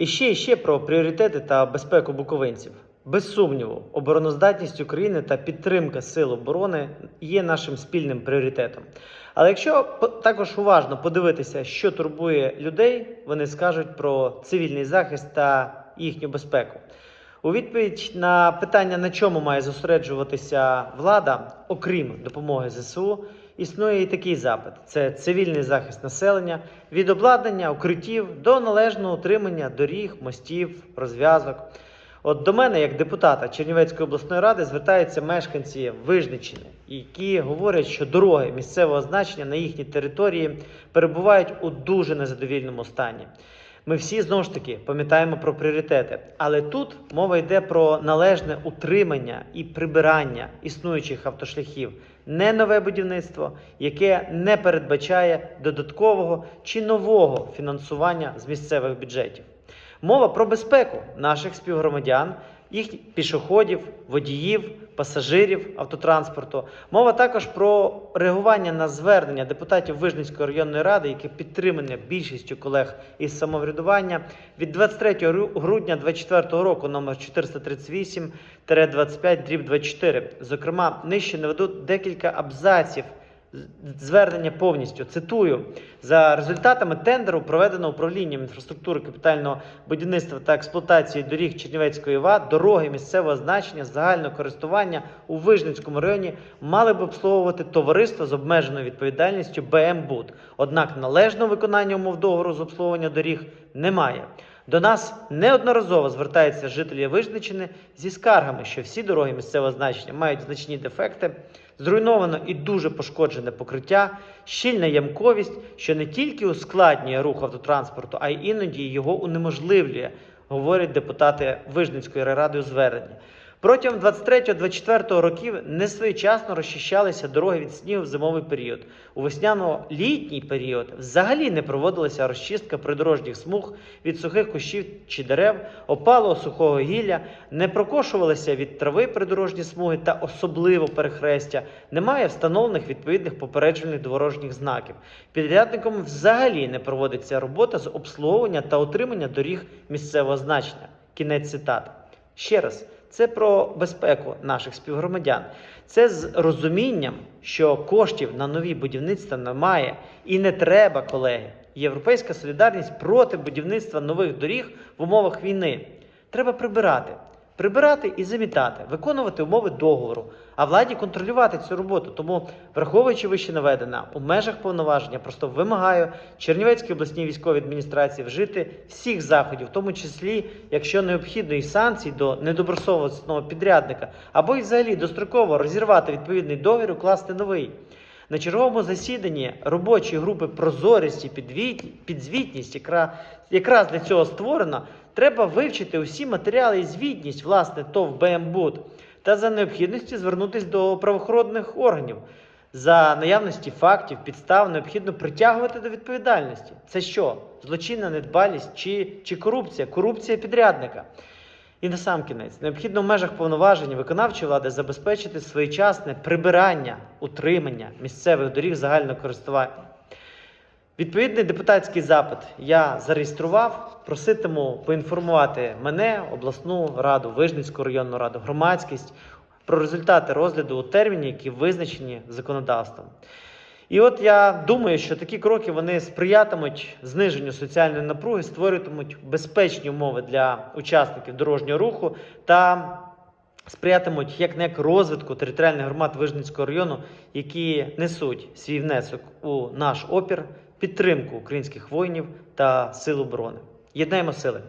І ще і ще про пріоритети та безпеку буковинців. Без сумніву, обороноздатність України та підтримка сил оборони є нашим спільним пріоритетом. Але якщо також уважно подивитися, що турбує людей, вони скажуть про цивільний захист та їхню безпеку. У відповідь на питання, на чому має зосереджуватися влада, окрім допомоги ЗСУ, існує і такий запит: це цивільний захист населення від обладнання, укриттів до належного утримання доріг, мостів, розв'язок. От до мене, як депутата Чернівецької обласної ради, звертаються мешканці Вижничини, які говорять, що дороги місцевого значення на їхній території перебувають у дуже незадовільному стані. Ми всі знову ж таки пам'ятаємо про пріоритети, але тут мова йде про належне утримання і прибирання існуючих автошляхів, не нове будівництво, яке не передбачає додаткового чи нового фінансування з місцевих бюджетів. Мова про безпеку наших співгромадян, їх пішоходів, водіїв, пасажирів автотранспорту. Мова також про реагування на звернення депутатів Вижницької районної ради, яке підтримане більшістю колег із самоврядування від 23 ру- грудня 2024 року, номер 438 дріб 24. Зокрема, нижче наведуть декілька абзаців звернення повністю. Цитую за результатами тендеру, проведеного управлінням інфраструктури капітального будівництва та експлуатації доріг Чернівецької ОВА, дороги місцевого значення загального користування у Вижницькому районі мали б обслуговувати товариство з обмеженою відповідальністю БМ «Буд». Однак належного виконання умов договору з обслуговування доріг немає. До нас неодноразово звертаються жителі Вижничини зі скаргами, що всі дороги місцевого значення мають значні дефекти, зруйновано і дуже пошкоджене покриття, щільна ямковість, що не тільки ускладнює рух автотранспорту, а й іноді його унеможливлює, говорять депутати Вижницької ради у зверненні. Протягом 23-24 років несвоєчасно розчищалися дороги від снігу в зимовий період. У весняно-літній період взагалі не проводилася розчистка придорожніх смуг від сухих кущів чи дерев, опалого сухого гілля, не прокошувалися від трави придорожні смуги та особливо перехрестя. Немає встановлених відповідних попереджувальних дорожніх знаків. Підрядником взагалі не проводиться робота з обслуговування та утримання доріг місцевого значення. Кінець цитати. Ще раз, це про безпеку наших співгромадян. Це з розумінням, що коштів на нові будівництва немає і не треба, колеги. Європейська солідарність проти будівництва нових доріг в умовах війни. Треба прибирати. Прибирати і замітати, виконувати умови договору, а владі контролювати цю роботу. Тому, враховуючи вище наведене, у межах повноваження просто вимагаю Чернівецькій обласній військовій адміністрації вжити всіх заходів, в тому числі, якщо необхідно, і санкцій до недобросовісного підрядника, або і взагалі достроково розірвати відповідний договір, укласти новий. На черговому засіданні робочої групи прозорість і підзвітність, яка якраз для цього створена, треба вивчити усі матеріали і звітність власне ТОВ БМБУД та за необхідності звернутися до правоохоронних органів. За наявності фактів, підстав необхідно притягувати до відповідальності. Це що? Злочинна недбалість чи, чи корупція? Корупція підрядника. І на сам кінець необхідно в межах повноважень виконавчої влади забезпечити своєчасне прибирання, утримання місцевих доріг загального користування. Відповідний депутатський запит я зареєстрував. Проситиму поінформувати мене, обласну раду, Вижницьку районну раду, громадськість про результати розгляду у терміні, які визначені законодавством. І от я думаю, що такі кроки вони сприятимуть зниженню соціальної напруги, створюватимуть безпечні умови для учасників дорожнього руху та сприятимуть як не як розвитку територіальних громад Вижницького району, які несуть свій внесок у наш опір, підтримку українських воїнів та сил оборони. Єднаємо сили.